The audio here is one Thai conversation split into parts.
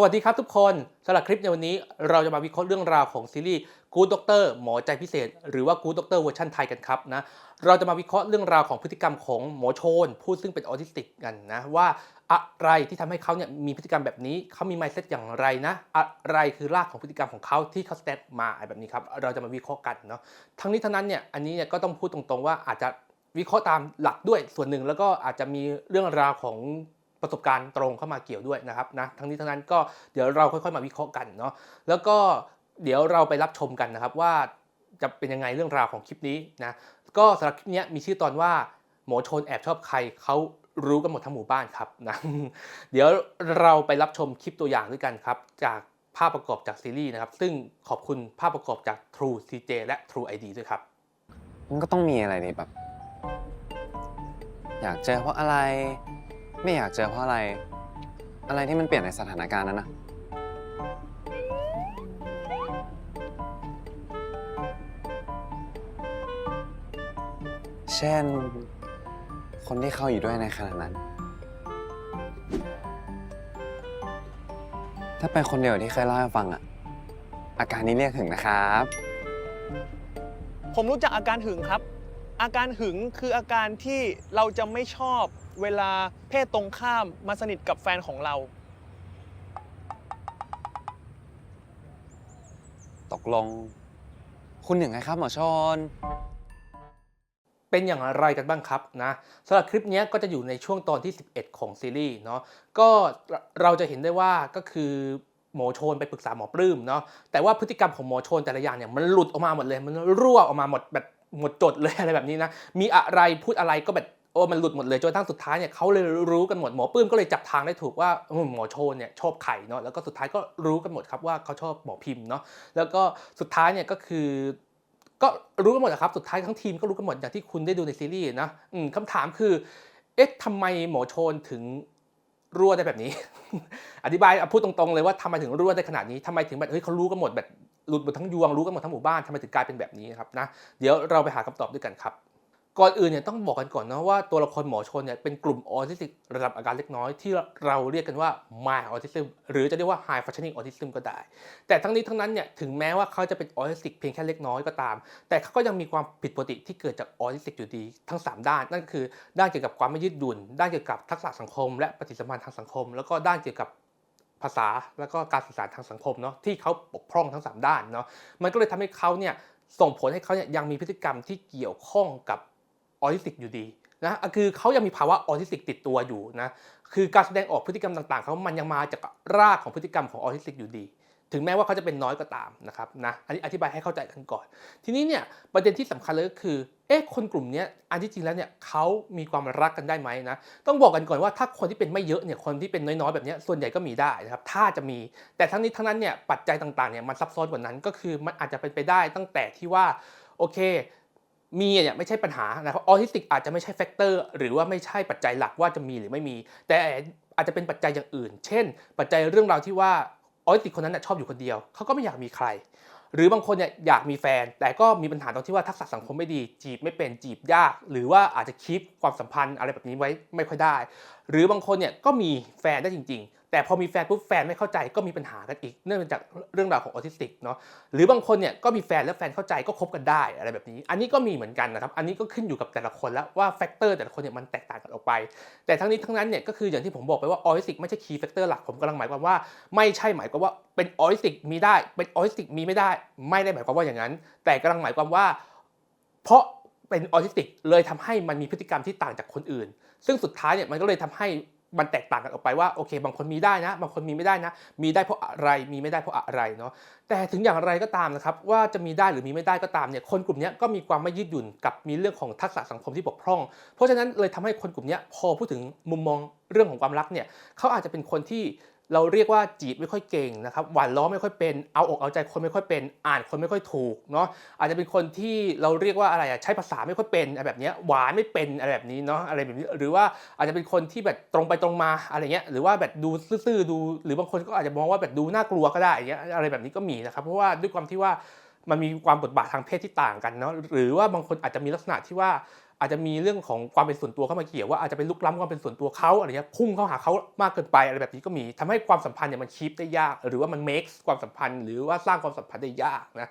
สวัสดีครับทุกคนสำหรับคลิปในวันนี้เราจะมาวิเคราะห์เรื่องราวของซีรีส์ Good Doctor หมอใจพิเศษ หรือว่า Good Doctor เวอร์ชันไทยกันครับนะเราจะมาวิเคราะห์เรื่องราวของพฤติกรรมของหมอโชน ผู้ซึ่งเป็นออทิสติกกันนะว่าอะไรที่ทำให้เขาเนี่ยมีพฤติกรรมแบบนี้เขามี mindset อย่างไรนะ อะไรคือรากของพฤติกรรมของเขาที่เขาสเตปมาอะไรแบบนี้ครับเราจะมาวิเคราะห์กันเนาะทั้งนี้ทั้งนั้นเนี่ยอันนี้เนี่ยก็ต้องพูดตรงๆว่าอาจจะวิเคราะห์ตามหลักด้วยส่วนหนึ่งแล้วก็อาจจะมีเรื่องราวของ ประสบการณ์ตรงเข้ามาเกี่ยวด้วยนะครับนะทั้งนี้ทั้งนั้นก็เดี๋ยวเราค่อยๆมาวิเคราะห์กันเนาะแล้วก็เดี๋ยวเราไปรับชมกันนะครับว่าจะเป็นยังไงเรื่องราวของคลิปนี้นะก็สำหรับคลิปนี้มีชื่อตอนว่าหมอชนแอบชอบใครเขารู้กันหมดทั้งหมู่บ้านครับนะเดี๋ยวเราไปรับชมคลิปตัวอย่างด้วยกันครับ จากภาพประกอบจากซีรีส์นะครับ ซึ่งขอบคุณภาพประกอบจาก True CJ และ True ID ด้วยครับ มันก็ต้องมีอะไรดิแบบ อยากเจอเพราะอะไร ไม่อยากเจอเพราะอะไร อะไรที่มันเปลี่ยนในสถานการณ์นั้นนะเช่น คนที่เข้าอยู่ด้วยในขณะนั้น ถ้าเป็นคนเดียวที่เคยเล่าให้ฟังอะอาการนี้เรียกถึงนะครับ ผมรู้จักอาการหึงครับ อาการหึงคืออาการที่เราจะไม่ชอบ เวลาเพศตรงข้ามมาสนิทกับแฟนของเรา ตกลง คุณหนึ่งไงครับหมอชนเป็นอย่างไรกันบ้างครับนะสำหรับคลิปนี้ก็จะอยู่ในช่วงตอนที่ 11 ของซีรีส์เนาะก็เราจะเห็นได้ว่าก็คือหมอโชนไปปรึกษาหมอปลื้มเนาะแต่ว่าพฤติกรรมของหมอโชนแต่ละอย่างเนี่ยมันหลุดออกมาหมดเลย มันรั่วออกมาหมดแบบหมดจดเลยอะไรแบบนี้นะมีอะไรพูดอะไรก็แบบโอ้มันหลุดหมดเลยจนกระทั่งสุดท้ายเนี่ยเขาเลยรู้กันหมดหมอปื้มก็เลยจับทางได้ถูกว่าหมอโชนเนี่ยชอบไข่เนาะแล้วก็สุดท้ายก็รู้กันหมดครับว่าเขาชอบหมอพิมพ์เนาะแล้วก็สุดท้ายเนี่ยก็คือก็รู้กันหมดนะครับ สุดท้ายทั้งทีมก็รู้กันหมดอย่างที่คุณได้ดูในซีรีส์นะคำถามคือ เอ๊ะทำไมหมอโชนถึงรั่วได้แบบนี้ อธิบายพูดตรงๆเลยว่าทำไมถึงรั่วได้ขนาดนี้ทำไมถึงแบบเฮ้ยเขารู้กันหมดแบบหลุดหมดทั้งยวงรู้กันหมดทั้งหมู่บ้านทำไมถึงกลายเป็นแบบนี้ครับนะ เดี๋ยวเราไปหาคำตอบด้วยกันครับ ก่อนอื่นเนี่ยต้องบอกกันก่อนนะว่าตัวละครหมอชนเนี่ยเป็นกลุ่มออทิสติกระดับอาการเล็กน้อยที่เราเรียกกันว่า mild autism หรือจะเรียกว่า high functioning autism ก็ได้ แต่ทั้งนี้ทั้งนั้นเนี่ยถึงแม้ว่าเขาจะเป็นออทิสติกเพียงแค่เล็กน้อยก็ตาม แต่เขาก็ยังมีความผิดปกติที่เกิดจากออทิสติกอยู่ดีทั้ง 3 ด้าน นั่นก็คือด้านเกี่ยวกับความไม่ยืดหยุ่น ด้านเกี่ยวกับทักษะสังคม และปฏิสัมพันธ์ทางสังคม แล้วก็ด้านเกี่ยวกับภาษา แล้วก็การสื่อสารทางสังคมเนาะที่เขาปกพร่องทั้ง 3 ด้านเนาะมันก็เลยทำให้เขาเนี่ยส่งผลให้เขาเนี่ยยังมีพฤติกรรมที่เกี่ยวข้องกับ ออทิสติกอยู่ดีนะคือเขายังมีภาวะออทิสติกติดตัวอยู่นะคือการแสดงออกพฤติกรรมต่างๆเขามันยังมาจากรากของพฤติกรรมของออทิสติกอยู่ดี ถึงแม้ว่าเขาจะเป็นน้อยก็ตามนะครับนะอันนี้อธิบายให้เข้าใจกันก่อน ทีนี้เนี่ยประเด็นที่สำคัญเลยก็คือเอ๊ะคนกลุ่มนี้อันที่จริงแล้วเนี่ยเขามีความรักกันได้ไหมนะต้องบอกกันก่อนว่าถ้าคนที่เป็นไม่เยอะเนี่ยคนที่เป็นน้อยๆแบบนี้ส่วนใหญ่ก็มีได้นะครับถ้าจะมี แต่ทั้งนี้ทั้งนั้นเนี่ยปัจจัยต่างๆเนี่ยมันซับซ้อนกว่านั้นก็คือมันอาจจะเป็นไปได้ตั้งแต่ที่ว่าโอเค มีเนี่ยไม่ใช่ปัญหานะครับออทิสติกอาจจะไม่ใช่แฟกเตอร์หรือว่าไม่ใช่ปัจจัยหลักว่าจะมีหรือไม่มี แต่อาจจะเป็นปัจจัยอย่างอื่น เช่น ปัจจัยเรื่องราวที่ว่าออทิสติกคนนั้นนะชอบอยู่คนเดียว เขาก็ไม่อยากมีใคร หรือบางคนเนี่ยอยากมีแฟน แต่ก็มีปัญหาตรงที่ว่าทักษะสังคมไม่ดี จีบไม่เป็นจีบยาก หรือว่าอาจจะคีปความสัมพันธ์อะไรแบบนี้ไว้ไม่ค่อยได้ หรือบางคนเนี่ยก็มีแฟนได้จริง ๆ แต่พอมีแฟนปุ๊บแฟนไม่เข้าใจก็มีปัญหากันอีก เนื่องจากเรื่องราวของออทิสติกเนาะหรือบางคนเนี่ยก็มีแฟนแล้วแฟนเข้าใจก็คบกันได้อะไรแบบนี้ อันนี้ก็มีเหมือนกันนะครับอันนี้ก็ขึ้นอยู่กับแต่ละคนแล้วว่าแฟกเตอร์แต่ละคนเนี่ยมันแตกต่างกันออกไป แต่ทั้งนี้ทั้งนั้นเนี่ยก็คืออย่างที่ผมบอกไปว่าออทิสติกไม่ใช่คีย์แฟกเตอร์หลักผมกำลังหมายความว่าไม่ใช่หมายความว่าเป็นออทิสติกมีได้เป็นออทิสติกมีไม่ได้ ไม่ได้หมายความว่าอย่างนั้น แต่กำลังหมายความว่า เพราะเป็นออทิสติกเลยทำให้มันมีพฤติกรรมที่ต่างจากคนอื่น ซึ่งสุดท้ายเนี่ยมันก็เลยทำให้ มันแตกต่างกันออกไปว่าโอเค บางคนมีได้นะ บางคนมีไม่ได้นะ มีได้เพราะอะไรมีไม่ได้เพราะอะไรเนาะแต่ถึงอย่างไรก็ตามนะครับว่าจะมีได้หรือมีไม่ได้ก็ตามเนี่ยคนกลุ่มนี้ก็มีความไม่ยืดหยุ่นกับมีเรื่องของทักษะสังคมที่บกพร่อง เพราะฉะนั้นเลยทำให้คนกลุ่มนี้พอพูดถึงมุมมองเรื่องของความรักเนี่ยเขาอาจจะเป็นคนที่ เราเรียกว่าจีบไม่ค่อยเก่งนะครับหวานล้อไม่ค่อยเป็นเอาอกเอาใจคนไม่ค่อยเป็น อ่านคนไม่ค่อยถูกเนาะอาจจะเป็นคนที่เราเรียกว่าอะไรอะใช้ภาษาไม่ค่อยเป็นอะไรแบบเนี้ยหวานไม่เป็นอะไรแบบนี้เนาะอะไรแบบนี้หรือว่าอาจจะเป็นคนที่แบบตรงไปตรงมาอะไรเงี้ยหรือว่าแบบดูซื่อๆดู หรือบางคนก็อาจจะมองว่าแบบดูน่ากลัวก็ได้อย่างเงี้ยอะไรแบบนี้ก็มีนะครับเพราะว่าด้วยความที่ว่ามันมีความบทบาททางเพศที่ต่างกันเนาะหรือว่าบางคนอาจจะมีลักษณะที่ว่า อาจจะมีเรื่องของความเป็นส่วนตัวเข้ามาเกี่ยวว่าอาจจะเป็นลุกล้ำความเป็นส่วนตัวเขาอะไรเงี้ยพุ่งเข้าหาเขามากเกินไปอะไรแบบนี้ก็มีทำให้ความสัมพันธ์เนี่ยมันคีปได้ยาก หรือว่ามัน makes ความสัมพันธ์ หรือว่าสร้างความสัมพันธ์ได้ยากนะ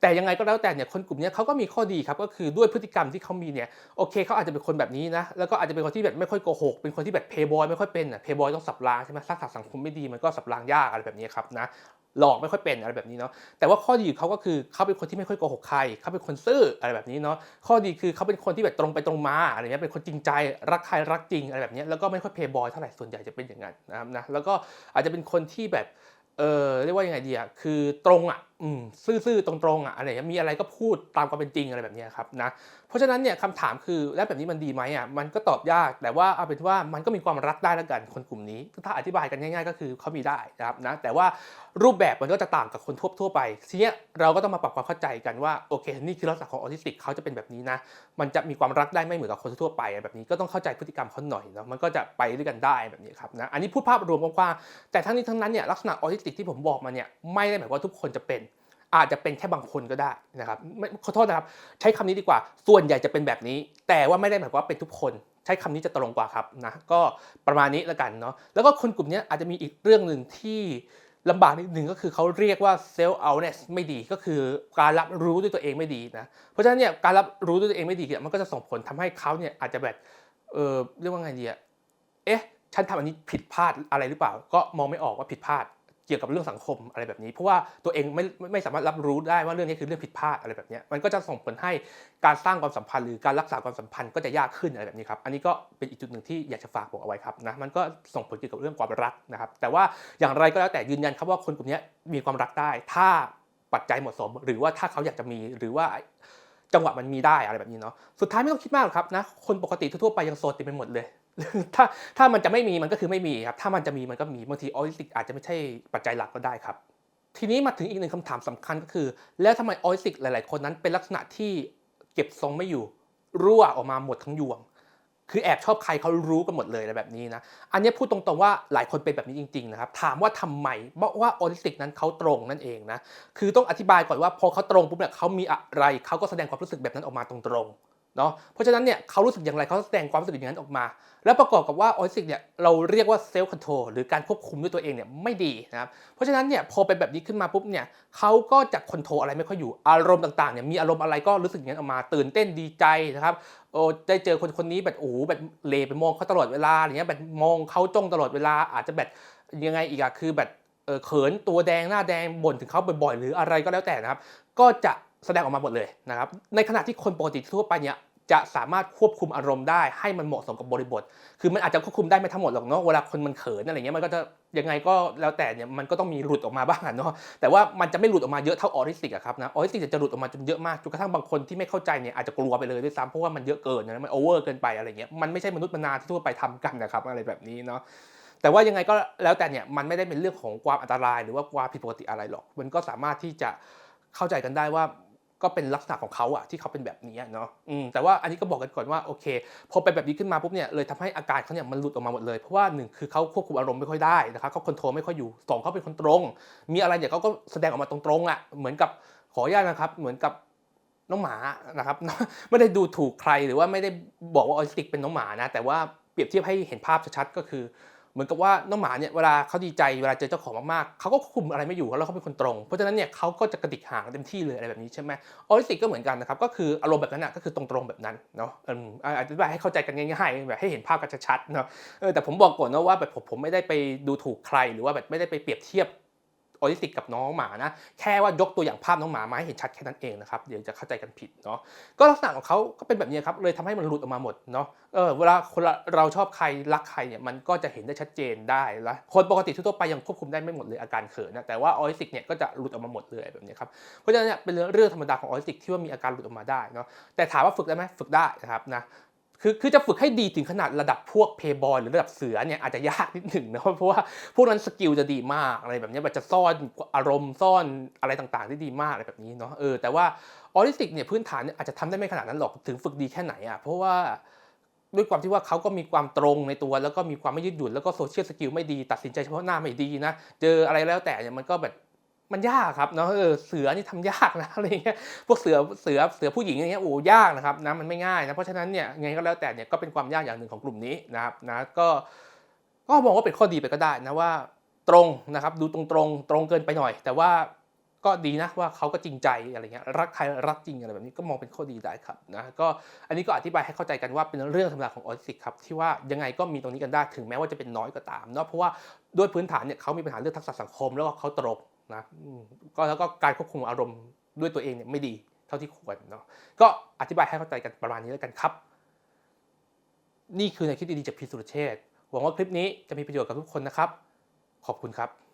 แต่ยังไงก็แล้วแต่เนี่ยคนกลุ่มนี้เขาก็มีข้อดีครับก็คือด้วยพฤติกรรมที่เขามีเนี่ยโอเคเขาอาจจะเป็นคนแบบนี้นะแล้วก็อาจจะเป็นคนที่แบบไม่ค่อยโกหกเป็นคนที่แบบเพย์บอยไม่ค่อยเป็นอะเพย์บอยต้องสับรางใช่ไหมสร้างสังคมไม่ดีมันก็สับรางยากอะไรแบบนี้ครับนะ หลอกไม่ค่อยเป็นอะไรแบบนี้เนาะแต่ว่าข้อดีของเขาก็คือเขาเป็นคนที่ไม่ค่อยโกหกใครเขาเป็นคนซื่ออะไรแบบนี้เนาะข้อดีคือเขาเป็นคนที่แบบตรงไปตรงมาอะไรเงี้ยเป็นคนจริงใจรักใครรักจริงอะไรแบบนี้แล้วก็ไม่ค่อยเพย์บอยเท่าไหร่ส่วนใหญ่จะเป็นอย่างนั้นนะครับนะแล้วก็อาจจะเป็นคนที่แบบเออเรียกว่ายังไงดีอะคือตรงอะซื่อๆตรงๆอะอะไรมีอะไรก็พูดตามความเป็นจริงอะไรแบบนี้ครับนะเพราะฉะนั้นเนี่ยคำถามคือแล้วแบบนี้มันดีไหมอะมันก็ตอบยากแต่ว่าเอาเป็นว่ามันก็มีความรักได้แล้วกันคนกลุ่มนี้ ถ้าอธิบายกันง่าย ๆ ก็คือเขามีได้นะครับนะแต่ว่ารูปแบบมันก็จะต่างกับคนทั่วๆไป ทีเนี้ยเราก็ต้องมาปรับความเข้าใจกันว่าโอเค นี่คือลักษณะของออทิสติกเขาจะเป็นแบบนี้นะมันจะมีความรักได้ไม่เหมือนกับคนทั่วไปแบบนี้ก็ต้องเข้าใจพฤติกรรมเขาหน่อยเนาะมันก็จะไปด้วยกันได้แบบนี้ครับนะอันนี้พูดภาพรวมกว้างๆแต่ทั้งนี้ทั้งนั้นเนี่ยลักษณะออทิสติกที่ผมบอกมาเนี่ยไม่ได้หมายว่าทุกคนจะเป็น อาจจะเป็นแค่บางคนก็ได้นะครับขอโทษนะครับ ใช้คำนี้ดีกว่า ส่วนใหญ่จะเป็นแบบนี้ แต่ว่าไม่ได้หมายความว่าเป็นทุกคน ใช้คำนี้จะตรงกว่าครับนะก็ประมาณนี้ล้วกันเนาะแล้วก็คนกลุ่มนี้อาจจะมีอีกเรื่องหนึ่งที่ลำบากนิดนึงก็คือเขาเรียกว่า self awareness ไม่ดีก็คือการรับรู้ด้วยตัวเองไม่ดีนะเพราะฉะนั้นเนี่ยการรับรู้ด้วยตัวเองไม่ดีเนี่ยมันก็จะส่งผลทำให้เขาเนี่ยอาจจะแบบเออเรียกว่าไงดีอะเอ๊ะฉันทำอันนี้ผิดพลาดอะไรหรือเปล่า ก็มองไม่ออกว่าผิดพลาด เกี่ยวกับเรื่องสังคมอะไรแบบนี้ เพราะว่าตัวเองไม่ไม่สามารถรับรู้ได้ว่าเรื่องนี้คือเรื่องผิดพลาดอะไรแบบนี้มันก็จะส่งผลให้การสร้างความสัมพันธ์หรือการรักษาความสัมพันธ์ก็จะยากขึ้นอะไรแบบนี้ครับอันนี้ก็เป็นอีกจุดหนึ่งที่อยากจะฝากบอกเอาไว้ครับนะมันก็ส่งผลเกี่ยวกับเรื่องความรักนะครับ แต่ว่าอย่างไรก็แล้วแต่ยืนยันครับว่าคนกลุ่มนี้มีความรักได้ ถ้าปัจจัยเหมาะสม หรือว่าถ้าเขาอยากจะมีหรือว่าจังหวะมันมีได้อะไรแบบนี้เนาะสุดท้ายไม่ต้องคิดมากหรอกครับนะคนปกติทั่วไปยังโสดเต็มไปหมดเลย ถ้าถ้ามันจะไม่มีมันก็คือไม่มีครับ ถ้ามันจะมีมันก็มีบางทีออทิสติกอาจจะไม่ใช่ปัจจัยหลักก็ได้ครับ ทีนี้มาถึงอีกหนึ่งคำถามสำคัญก็คือ แล้วทำไมออทิสติกหลาย ๆ คนนั้นเป็นลักษณะที่เก็บทรงไม่อยู่รั่วออกมาหมดทั้งยวง คือแอบชอบใครเขารู้กันหมดเลยอะไรแบบนี้นะ อันนี้พูดตรงๆว่าหลายคนเป็นแบบนี้จริง ๆ นะครับ ถามว่าทำไมเพราะว่าออทิสติกนั้นเขาตรงนั่นเองนะ คือต้องอธิบายก่อนว่าพอเขาตรงปุ๊บเนี่ยเขามีอะไรเขาก็แสดงความรู้สึกแบบนั้นออกมาตรงๆ เนาะเพราะฉะนั้นเนี่ยเขารู้สึกอย่างไรเขาแสดงความรู้สึกอย่างนั้นออกมา แล้วประกอบกับว่าออทิสติกเนี่ยเราเรียกว่าเซลฟ์คอนโทรลหรือการควบคุมด้วยตัวเองเนี่ยไม่ดีนะครับเพราะฉะนั้นเนี่ยพอเป็นแบบนี้ขึ้นมาปุ๊บเนี่ยเขาก็จะคอนโทรลอะไรไม่ค่อยอยู่อารมณ์ต่างๆเนี่ยมีอารมณ์อะไรก็รู้สึกอย่างนั้นออกมา ตื่นเต้นดีใจนะครับโอ้ได้เจอคนคนนี้แบบโอ้แบบเลไปมองเขาตลอดเวลาอย่างเงี้ยแบบมองเขาจ้องตลอดเวลาอาจจะแบบยังไงอีกอะคือแบบเออเขินตัวแดงหน้าแดงบ่นถึงเขาบ่อยๆ หรืออะไรก็แล้วแต่นะครับ ก็จะ แสดงออกมาหมดเลยนะครับ ในขณะที่คนปกติทั่วไปเนี่ยจะสามารถควบคุมอารมณ์ได้ให้มันเหมาะสมกับบริบท คือมันอาจจะควบคุมได้ไม่ทั้งหมดหรอกเนาะ เวลาคนมันเขินอะไรเงี้ยมันก็จะยังไงก็แล้วแต่เนี่ยมันก็ต้องมีหลุดออกมาบ้างเนาะ แต่ว่ามันจะไม่หลุดออกมาเยอะเท่าออทิสติกอะครับนะ ออทิสติกจะหลุดออกมาจนเยอะมากจนกระทั่งบางคนที่ไม่เข้าใจเนี่ยอาจจะกลัวไปเลยด้วยซ้ำเพราะว่ามันเยอะเกินนะ มันโอเวอร์เกินไปอะไรเงี้ย มันไม่ใช่มนุษย์มนาที่ทั่วไปทำกันนะครับอะไรแบบนี้เนาะแต่ว่ายังไงก็แล้วแต่เนี่ยมันไม่ได้เป็นเรื่องของความอันตราย หรือว่าความผิดปกติอะไรหรอก มันก็สามารถที่จะเข้าใจกันได้ว่า ก็เป็นลักษณะของเขาอะที่เขาเป็นแบบนี้เนาะแต่ว่าอันนี้ก็บอกกันก่อนว่าโอเคพอเป็นแบบนี้ขึ้นมาปุ๊บเนี่ยเลยทำให้อาการเขาเนี่ยมันหลุดออกมาหมดเลยเพราะว่าหนึ่งคือเขาควบคุมอารมณ์ไม่ค่อยได้นะครับเขาคอนโทรลไม่ค่อยอยู่สองเขาเป็นคนตรง มีอะไรเนี่ยเขาก็แสดงออกมาตรงๆอะเหมือนกับขออนุญาตนะครับ เหมือนกับน้องหมานะครับไม่ได้ดูถูกใครหรือว่าไม่ได้บอกว่าออทิสติกเป็นน้องหมานะแต่ว่าเปรียบเทียบให้เห็นภาพชัดๆก็คือ เหมือนกับว่าน้องหมาเนี่ยเวลาเขาดีใจเวลาเจอเจ้าของมากๆเขาก็คุมอะไรไม่อยู่แล้วเขาเป็นคนตรง เพราะฉะนั้นเนี่ยเขาก็จะกระดิกหางเต็มที่เลยอะไรแบบนี้ใช่ไหมออทิสติกก็เหมือนกันนะครับก็คืออารมณ์แบบนั้นอะก็คือตรงๆแบบนั้นเนาะอมอธิบายให้เข้าใจกันง่ายๆแบบให้เห็นภาพกันชัดๆเนาะเออแต่ผมบอกก่อนนะว่าแบบผมผมไม่ได้ไปดูถูกใครหรือว่าแบบไม่ได้ไปเปรียบเทียบ ออทิสติกกับน้องหมานะ แค่ว่ายกตัวอย่างภาพน้องหมามาให้เห็นชัดแค่นั้นเองนะครับ เดี๋ยวจะเข้าใจกันผิดเนาะ ก็ลักษณะของเขาก็เป็นแบบนี้ครับ เลยทำให้มันหลุดออกมาหมดเนาะ เออ เวลาคนเราชอบใครรักใครเนี่ย มันก็จะเห็นได้ชัดเจนได้ละคนปกติทั่วไปยังควบคุมได้ไม่หมดเลยอาการเขินนะ แต่ว่าออทิสติกเนี่ยก็จะหลุดออกมาหมดเลยแบบนี้ครับ เพราะฉะนั้นเนี่ยเป็นเรื่องธรรมดาของออทิสติกที่ว่ามีอาการหลุดออกมาได้เนาะ แต่ถามว่าฝึกได้ไหมฝึกได้นะครับนะ คือคือจะฝึกให้ดีถึงขนาดระดับพวกเพย์บอยหรือระดับเสือเนี่ยอาจจะยากนิดหนึ่งนะเพราะว่าพวกนั้นสกิลจะดีมากอะไรแบบนี้แบบจะซ่อนอารมณ์ซ่อนอะไรต่างๆได้ดีมากอะไรแบบนี้เนาะเออแต่ว่าออทิสติกเนี่ยพื้นฐานเนี่ยอาจจะทำได้ไม่ขนาดนั้นหรอกถึงฝึกดีแค่ไหนอะเพราะว่าด้วยความที่ว่าเขาก็มีความตรงในตัว แล้วก็มีความไม่ยืดหยุ่นแล้วก็โซเชียลสกิลไม่ดี ตัดสินใจเฉพาะหน้าไม่ดีนะ เจออะไรแล้วแต่เนี่ยมันก็แบบ มันยากครับเนาะเออเสือนี่ทำยากนะอะไรเงี้ยพวกเสือเสือเสือผู้หญิงอย่างเงี้ยโอ้ยากนะครับนะมันไม่ง่ายนะเพราะฉะนั้นเนี่ยไงก็แล้วแต่เนี่ยก็เป็นความยากอย่างหนึ่งของกลุ่มนี้นะครับนะก็ก็มองว่าเป็นข้อดีไปก็ได้นะว่าตรงนะครับดูตรงตรงตรงเกินไปหน่อย แต่ว่าก็ดีนะว่าเขาก็จริงใจอะไรเงี้ยรักใครรักจริงอะไรแบบนี้ก็มองเป็นข้อดีได้ครับนะก็อันนี้ก็อธิบายให้เข้าใจกันว่าเป็นเรื่องธรรมดาของออทิสติกครับที่ว่ายังไงก็มีตรงนี้กันได้ถึงแม้ว่าจะเป็นน้อยก็ตามเนาะเพราะว่าด้วยพื้นฐานเนี่ยเขามีปัญหาเรื่องทักษะสังคม แล้วก็เขาตรง นะก็แล้วก็การควบคุมอารมณ์ด้วยตัวเองเนี่ยไม่ดีเท่าที่ควรเนาะก็อธิบายให้เข้าใจกันประมาณนี้แล้วกันครับ นี่คือในคลิปดีๆจากพีสุรเชษหวังว่าคลิปนี้จะมีประโยชน์กับทุกคนนะครับ ขอบคุณครับ